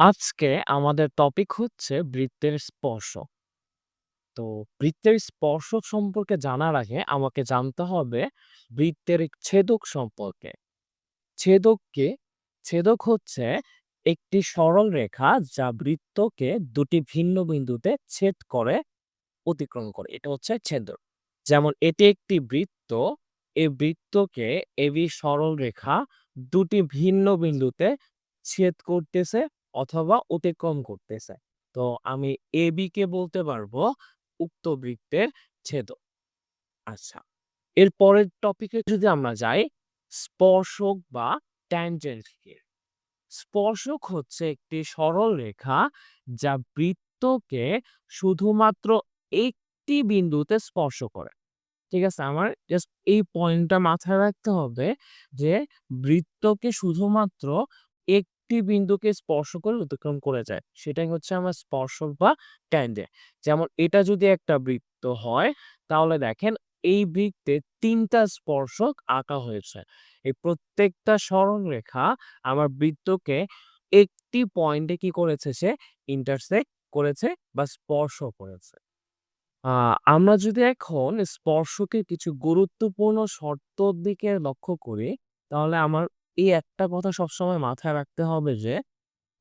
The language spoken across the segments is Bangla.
আজকে আমাদের টপিক হচ্ছে বৃত্তের স্পর্শ। তো বৃত্তের স্পর্শ সম্পর্কে জানার আগে আমাকে জানতে হবে বৃত্তের ছেদক সম্পর্কে। ছেদক কি? ছেদক হচ্ছে একটি সরল রেখা যা বৃত্তকে দুটি ভিন্ন বিন্দুতে ছেদ করে অতিক্রম করে। এটা হচ্ছে ছেদক। যেমন এটি একটি বৃত্ত, এই বৃত্তকে এবি সরল রেখা দুটি ভিন্ন বিন্দুতে ছেদ করতেছে অথবা অতিক্রম করতেছে। তো আমি এবি কে বলতে পারব উক্ত বৃত্তের ছেদক। আচ্ছা। এর পরের টপিকে যদি আমরা যাই, স্পর্শক বা ট্যানজেন্ট কি? স্পর্শক হচ্ছে একটি সরল রেখা যা বৃত্তকে শুধুমাত্র একটি বিন্দুতে স্পর্শ করে। ঠিক আছে? আমার জাস্ট এই পয়েন্টটা মাথায় রাখতে হবে যে বৃত্তকে শুধুমাত্র একটি বিন্দুকে স্পর্শ করে অতিক্রম করে যায়। সেটাই হচ্ছে আমার স্পর্শক বা ট্যানজেন্ট। যেমন এটা যদি একটা বৃত্ত হয় তাহলে দেখেন এই বৃত্তে তিনটা স্পর্শক আঁকা হয়েছে। এই প্রত্যেকটা সরলরেখা আমার বৃত্তকে একটি পয়েন্টে কি করেছে সে ইন্টারসেক্ট করেছে বা স্পর্শ করেছে। আমরা যদি এখন স্পর্শকে কিছু গুরুত্বপূর্ণ শর্তর দিকে লক্ষ্য করি, তাহলে আমার এই একটা কথা সবসময় মাথায় রাখতে হবে যে,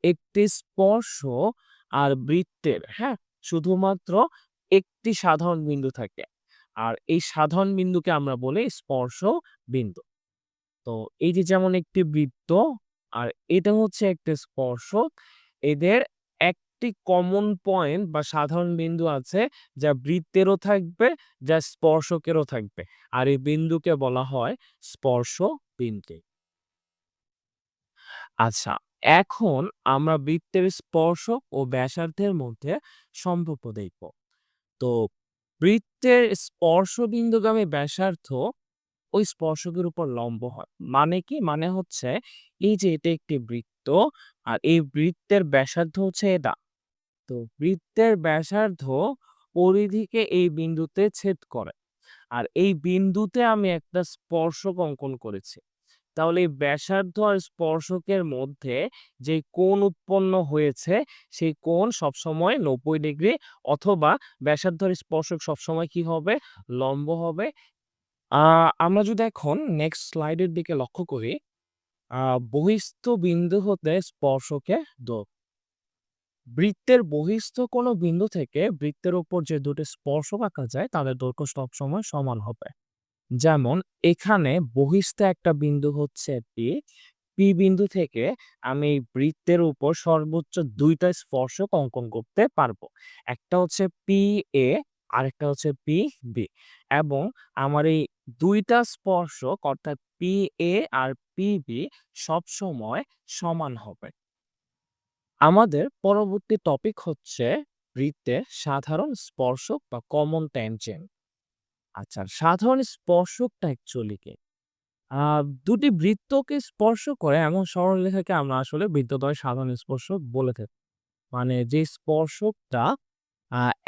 একটি স্পর্শ আর বৃত্তের, হ্যাঁ? শুধুমাত্র একটি সাধারণ বিন্দু থাকে। আর এই সাধারণ বিন্দুকে আমরা বলি স্পর্শ বিন্দু। তো এই যে যেমন একটি বৃত্ত আর এটা হচ্ছে একটা স্পর্শক। এদের একটি কমন পয়েন্ট বা সাধারণ বিন্দু আছে যা বৃত্তেরও থাকবে, যা স্পর্শকেরও থাকবে। আর এই বিন্দুকে বলা হয় স্পর্শ বিন্দু। আচ্ছা, এখন আমরা বৃত্তের স্পর্শক ও ব্যাসার্ধের মধ্যে সম্পর্ক দেখব। তো বৃত্তের স্পর্শবিন্দুগামী ব্যাসার্ধ ওই স্পর্শকের উপর লম্ব হয়। মানে কি? মানে হচ্ছে এই যে এটা একটি বৃত্ত আর এই বৃত্তের ব্যাসার্ধ হচ্ছে এটা। তো বৃত্তের ব্যাসার্ধ পরিধিকে এই বিন্দুতে ছেদ করে। আর এই বিন্দুতে আমি একটা স্পর্শক অঙ্কন করেছি। তাহলে এই ব্যাসার্ধ আর স্পর্শকের মধ্যে যে কোণ উৎপন্ন হয়েছে সেই কোণ সবসময় ৯০ ডিগ্রি অথবা ব্যাসার্ধ আর স্পর্শক সবসময় কি হবে? লম্ব হবে। আমরা যদি এখন নেক্সট স্লাইডের দিকে লক্ষ্য করি, বহিঃস্থ বিন্দু হতে স্পর্শকে দৈর্ঘ্য। বৃত্তের বহিঃস্থ কোনো বিন্দু থেকে বৃত্তের উপর যে দুটি স্পর্শক আঁকা যায় তাদের দৈর্ঘ্য সবসময় সমান হবে। যেমন এখানে বহিঃস্থ একটা বিন্দু হচ্ছে পি, পি বিন্দু থেকে আমি এই বৃত্তের উপর সর্বোচ্চ ২ টা স্পর্শক অঙ্কন করতে পারব। একটা হচ্ছে পি এ আরেকটা হচ্ছে পি বি এবং আমার এই ২ টা স্পর্শক অর্থাৎ P A R P B সবসময় সমান হবে। আমাদের পরবর্তী টপিক হচ্ছে বৃত্তের সাধারণ স্পর্শক বা কমন ট্যানজেন্ট। আচ্ছা, সাধারণ স্পর্শকটা অ্যাকচুয়ালি কে দুটি বৃত্তকে স্পর্শ করে এমন সরলরেখাকে আমরা আসলে বৃত্তদ্বয় সাধারণ স্পর্শক বলে থাকি। মানে যে স্পর্শকটা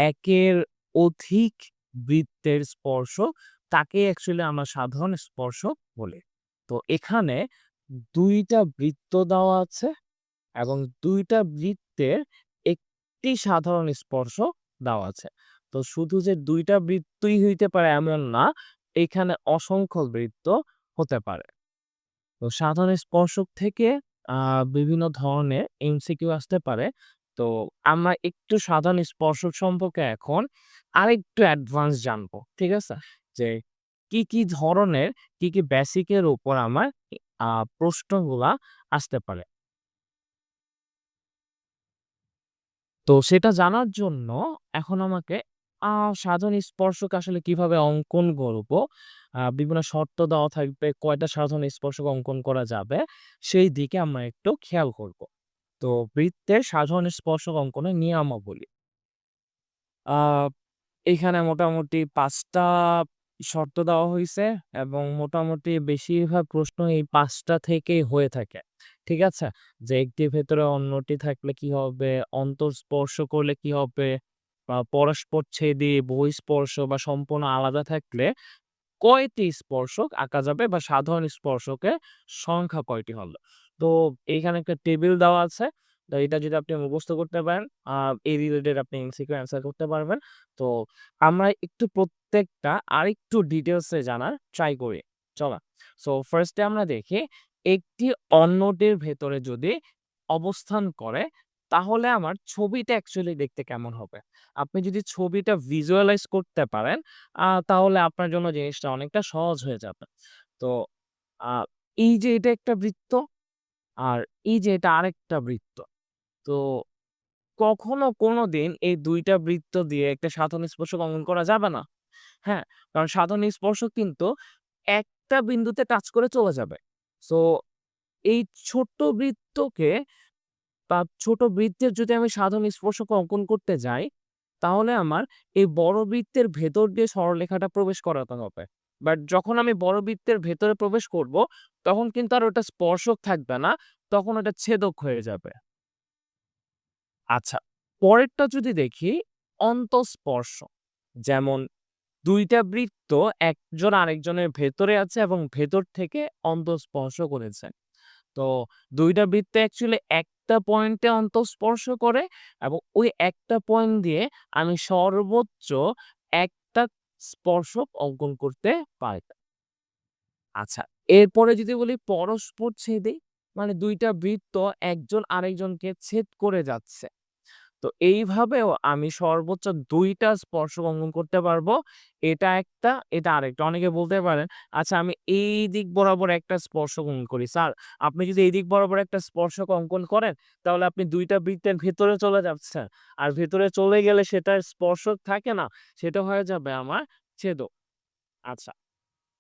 একের অধিক বৃত্তের স্পর্শ তাকে অ্যাকচুয়ালি আমরা সাধারণ স্পর্শক বলি। তো এখানে দুইটা বৃত্ত দেওয়া আছে এবং দুইটা বৃত্তের একটি সাধারণ স্পর্শ দেওয়া আছে। তো শুধু যে দুইটা বৃত্তই হইতে পারে এমন না, এখানে অসংখ্য বৃত্ত হতে পারে। তো সাধারণ স্পর্শক থেকে বিভিন্ন ধরনের এমসিকিউ আসতে পারে। তো আমরা একটু সাধারণ স্পর্শক সম্পর্কে এখন আরেকটু অ্যাডভান্স জানব। ঠিক আছে? যে কি, কি ধরনের কি, কি বেসিকের উপর আমার প্রশ্নগুলা আসতে পারে। তো সেটা জানার জন্য এখন আমাকে আ সাধারণ স্পর্শক আসলে কীভাবে অঙ্কন করব, বিভিন্ন শর্ত দেওয়া থাকবে, কয়টা সাধারণ স্পর্শক অঙ্কন করা যাবে, সেই দিকে আমরা একটু খেয়াল করব। তো বৃত্তের সাধারণ স্পর্শক অঙ্কনের নিয়মাবলী। আ এখানে মোটামুটি ৫ টা শর্ত দেওয়া হইছে এবং মোটামুটি বেশিরভাগ প্রশ্ন এই ৫ টা থেকেই হয়ে থাকে। ঠিক আছে? যে একটির ভেতরে অন্যটি থাকলে কি হবে, অন্তঃস্পর্শ করলে কি হবে, পরস্পরচ্ছেদী, বহিঃস্পর্শ বা সম্পূর্ণ আলাদা থাকলে কয়টি স্পর্শক আঁকা যাবে বা সাধারণ স্পর্শকের সংখ্যা কয়টি হলো। তো এইখানে একটা টেবিল দেওয়া আছে। তো এটা যদি আপনি মুখস্থ করতে পারেন, এই রিলেটেড আপনি এমসিকিউ অ্যান্সার করতে পারবেন। তো আমরা একটু প্রত্যেকটা আরেকটু ডিটেইলস এ জানার ট্রাই করি। চলেন। সো ফার্স্টে আমরা দেখি একটি অন্যটির ভেতরে যদি অবস্থান করে তাহলে আমার ছবিটা অ্যাকচুয়ালি দেখতে কেমন হবে? আপনি যদি ছবিটা ভিজুয়ালাইজ করতে পারেন, তাহলে আপনার জন্য জিনিসটা অনেকটা সহজ হয়ে যাবে। তো এই যে এটা একটা বৃত্ত, আর এই যে এটা আরেকটা বৃত্ত। তো কখনো কোনোদিন এই ২ টা বৃত্ত দিয়ে একটা সাধারণ স্পর্শক অঙ্কন করা যাবে না। হ্যাঁ? কারণ সাধারণ স্পর্শক কিন্তু একটা বিন্দুতে টাচ করে চলে যাবে। সো এই ছোট্ট বৃত্তকে বা ছোট বৃত্তের যদি আমি সাধারণ স্পর্শক অঙ্কন করতে যাই, তাহলে আমার এই বড় বৃত্তের ভেতর দিয়ে সরলরেখাটা প্রবেশ করাতে হবে। বাট যখন আমি বড় বৃত্তের ভেতরে প্রবেশ করব, তখন কিন্তু আর ওটা স্পর্শক থাকবে না। তখন ওটা ছেদক হয়ে যাবে। আচ্ছা, পরেরটা যদি দেখি অন্তঃস্পর্শ। যেমন দুইটা বৃত্ত একজন আরেকজনের ভেতরে আছে এবং ভেতর থেকে অন্তঃস্পর্শ করেছে। তো ২ টা বৃত্তে অ্যাকচুয়ালি একটা পয়েন্টে অন্তঃস্পর্শ করে এবং ওই একটা পয়েন্ট দিয়ে আমি সর্বোচ্চ একটা স্পর্শক অঙ্কন করতে পারতাম আচ্ছা, এরপরে যদি বলি পরস্পর ছেদে মানে দুইটা বৃত্ত একজন আরেকজনকে ছেদ করে যাচ্ছে। তো এইভাবেও আমি সর্বোচ্চ ২ টা স্পর্শক অঙ্কন করতে পারব। এটা একটা, এটা আরেকটা। অনেকে বলতে পারেন, "আচ্ছা আমি এই দিক বরাবর একটা স্পর্শ অঙ্কন করি।" স্যার, আপনি যদি এই দিক বরাবর একটা স্পর্শক অঙ্কন করেন, তাহলে আপনি ২ টা বৃত্তের ভেতরে চলে যাচ্ছেন। আর ভেতরে চলে গেলে সেটার স্পর্শক থাকে না? সেটা হয়ে যাবে আমার ছেদক। আচ্ছা।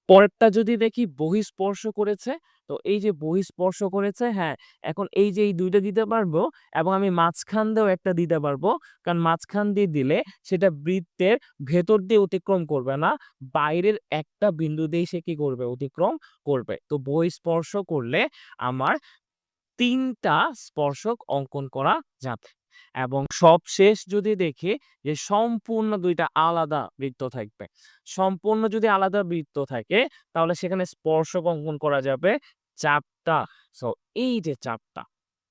পরেরটা যদি দেখি বহিঃস্পর্শ করেছে, তো এই যে বহিঃস্পর্শ করেছে, হ্যাঁ, এখন এই যে এই দুইটা দিতে পারব এবং আমি মাঝখান দিয়েও একটা দিতে পারব। কারণ মাঝখান দিয়ে দিলে সেটা বৃত্তের ভেতর দিয়ে অতিক্রম করবে না। বাইরের একটা বিন্দু দিয়ে সে কি করবে? অতিক্রম করবে। তো বহিঃস্পর্শ করলে আমার তিনটা স্পর্শক অঙ্কন করা যাবে। এবং সবশেষ যদি দেখি যে সম্পূর্ণ দুইটা আলাদা বৃত্ত থাকবে। সম্পূর্ণ যদি আলাদা বৃত্ত থাকে, তাহলে সেখানে স্পর্শক অঙ্কন করা যাবে ৪ টা। সো এই যে চাপটা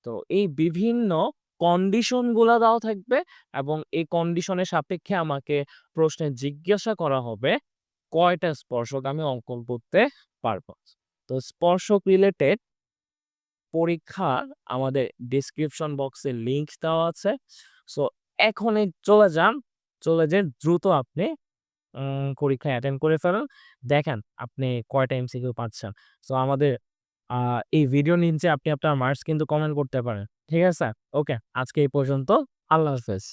তো এই বিভিন্ন কন্ডিশনগুলা দেওয়া থাকবে এবং এই কন্ডিশনের সাপেক্ষে আমাকে প্রশ্নে জিজ্ঞাসা করা হবে, কয়টা স্পর্শক আমি অঙ্কন করতে পারব? তো স্পর্শক রিলেটেড পরীক্ষার আমাদের ডেসক্রিপশন বক্সে লিংক দেওয়া আছে। সো এখনই চলে যান। চলে যেয়ে দ্রুত আপনি উম পরীক্ষায় অ্যাটেন্ড করে ফেলেন। দেখেন আপনি কয়টা এমসিকিউ পাচ্ছেন। সো আমাদের এই ভিডিও নিচে আপনি আপনার মার্কস কিন্তু কমেন্ট করতে পারেন। ঠিক আছে? ওকে, আজকে এই পর্যন্ত। আল্লাহ হাফেজ।